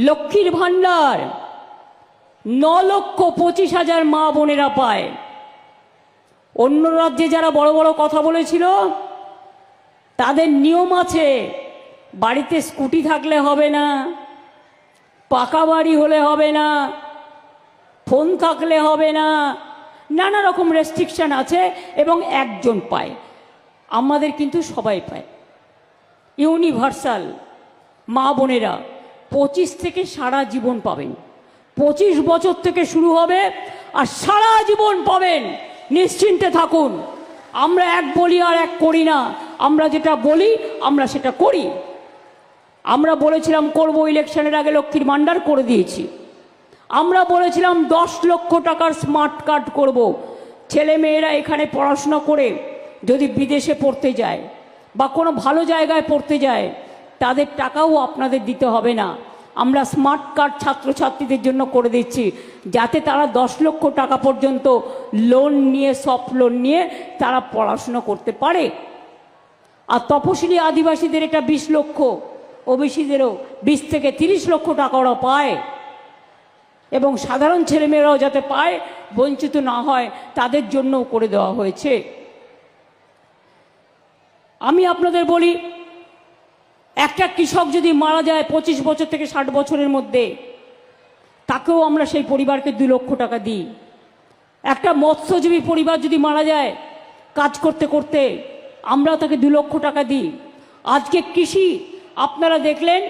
লক্ষ্মীর ভাণ্ডার। ন লক্ষ পঁচিশ হাজার মা বোনেরা পায়। অন্য রাজ্যে যারা বড় বড় কথা বলেছিল, তাদের নিয়ম আছে, বাড়িতে স্কুটি থাকলে হবে না, পাকা বাড়ি হলে হবে না, ফোন থাকলে হবে না, নানা রকম রেস্ট্রিকশন আছে এবং একজন পায়। আমাদের কিন্তু সবাই পায়। ইউনিভার্সাল মা বোনেরা। পঁচিশ থেকে সারা জীবন পাবেন। পঁচিশ বছর থেকে শুরু হবে আর সারা জীবন পাবেন। নিশ্চিন্তে থাকুন। আমরা এক বলি আর এক করি না। আমরা যেটা বলি, আমরা সেটা করি। আমরা বলেছিলাম, করব ইলেকশনের আগে লক্ষ্মীর ভাণ্ডার করে দিয়েছি। আমরা বলেছিলাম, দশ লক্ষ টাকার স্মার্ট কার্ড করব। ছেলে মেয়েরা এখানে পড়াশোনা করে যদি বিদেশে পড়তে যায় বা কোনো ভালো জায়গায় পড়তে যায়, তাদের টাকাও আপনাদের দিতে হবে না। আমরা স্মার্ট কার্ড ছাত্রছাত্রীদের জন্য করে দিচ্ছি। যাতে তারা দশ লক্ষ টাকা পর্যন্ত লোন নিয়ে সফট লোন নিয়ে তারা পড়াশুনো করতে পারে। আর তপশিলি আদিবাসীদের এটা বিশ লক্ষ, ওবিসিদেরও বিশ থেকে তিরিশ লক্ষ টাকা ওরা পায়। এবং সাধারণ ছেলেমেয়েরাও যাতে পায়, বঞ্চিত না হয়, তাদের জন্যও করে দেওয়া হয়েছে। আমি আপনাদের বলি একটা কৃষক যদি মারা যায় পঁচিশ বছর থেকে ষাট বছরের মধ্যে, তাকেও আমরা সেই পরিবারকে দু লক্ষ টাকা দিই। একটা মৎস্যজীবী পরিবার যদি মারা যায় কাজ করতে করতে আমরা তাকে দু লক্ষ টাকা দিই। আজকে কৃষি, আপনারা দেখলেন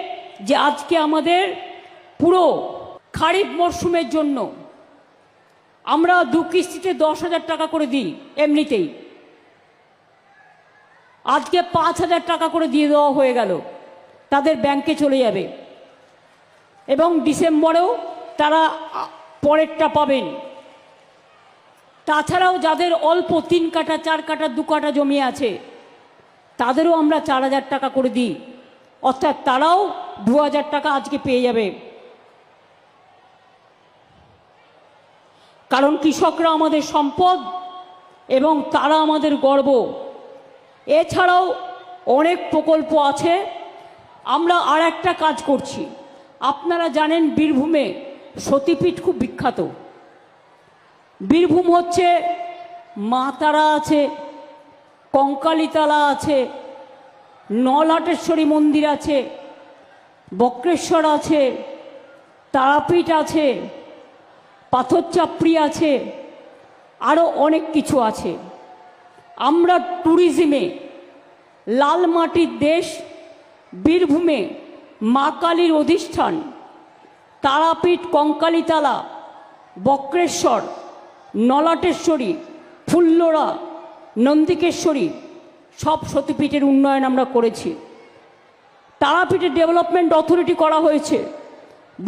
যে আজকে আমাদের পুরো খারিফ মরশুমের জন্য আমরা দু কিস্তিতে দশ হাজার টাকা করে দিই এমনিতেই। আজকে পাঁচ হাজার টাকা করে দিয়ে দেওয়া হয়ে গেল। তাদের ব্যাংকে চলে যাবে। এবং ডিসেম্বরেও তারা পরেরটা পাবেন। তাছাড়াও যাদের অল্প তিন কাটা চার কাটা দু কাটা জমি আছে, তাদেরও আমরা চার হাজার টাকা করে দিই। অর্থাৎ তারাও দু হাজার টাকা আজকে পেয়ে যাবে। কারণ কৃষকরা আমাদের সম্পদ এবং তারা আমাদের গর্ব। এছাড়াও অনেক প্রকল্প আছে আমরা আর একটা কাজ করছি। আপনারা জানেন বীরভূমে সতীপীঠ খুব বিখ্যাত। বীরভূম হচ্ছে মা তারা আছে কঙ্কালীতলা আছে, নলহাটেশ্বরী মন্দির আছে, বক্রেশ্বর আছে, তারাপীঠ আছে, পাথরচাপড়ি আছে আরও অনেক কিছু আছে। আমরা ট্যুরিজমে লাল মাটির দেশ বীরভূমে মা কালীর অধিষ্ঠান, তারাপীঠ কঙ্কালীতলা, বক্রেশ্বর, নলাটেশ্বরী, ফুল্লরা, নন্দিকেশ্বরী, সব সতীপীঠের উন্নয়ন আমরা করেছি। তারাপীঠের ডেভেলপমেন্ট অথরিটি করা হয়েছে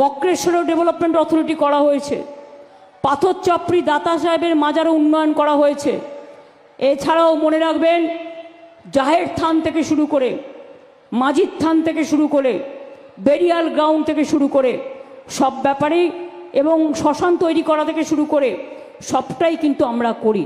বক্রেশ্বরেও ডেভেলপমেন্ট অথরিটি করা হয়েছে পাথর চাপড়ি দাতা সাহেবের মাজারও উন্নয়ন করা হয়েছে। এছাড়াও মনে রাখবেন, জাহের থান থেকে শুরু করে মাঝির থান থেকে শুরু করে বেরিয়াল গ্রাউন্ড থেকে শুরু করে সব ব্যাপারে এবং শ্মশান তৈরি করা থেকে শুরু করে সবটাই কিন্তু আমরা করি।